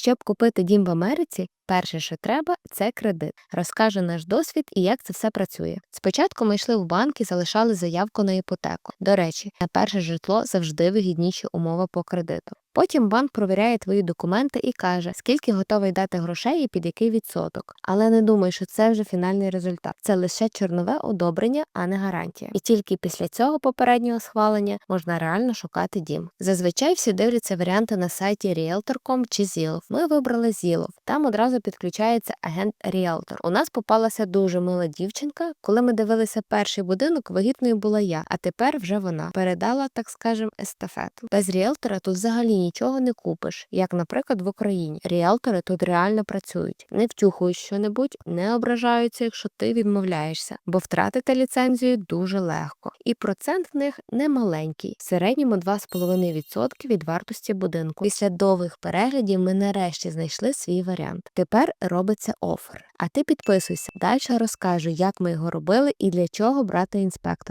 Щоб купити дім в Америці, перше, що треба, це кредит. Розкаже наш досвід і як це все працює. Спочатку ми йшли в банк і залишали заявку на іпотеку. До речі, на перше житло завжди вигідніші умови по кредиту. Потім банк провіряє твої документи і каже, скільки готовий дати грошей і під який відсоток. Але не думай, що це вже фінальний результат. Це лише чорнове одобрення, а не гарантія. І тільки після цього попереднього схвалення можна реально шукати дім. Зазвичай всі дивляться варіанти на сайті Realtor.com чи Zillow. Ми вибрали Zillow. Там одразу підключається агент Realtor. У нас попалася дуже мила дівчинка. Коли ми дивилися перший будинок, вагітною була я, а тепер вже вона передала, так скажем, естафету. Без ріелтора тут взагалі нічого не купиш, як, наприклад, в Україні. Ріелтори тут реально працюють, не втюхують щонебудь, не ображаються, якщо ти відмовляєшся, бо втратити ліцензію дуже легко. І процент в них не маленький, в середньому 2,5% від вартості будинку. Після довгих переглядів ми нарешті знайшли свій варіант. Тепер робиться офер. А ти підписуйся. Далі розкажу, як ми його робили і для чого брати інспектора.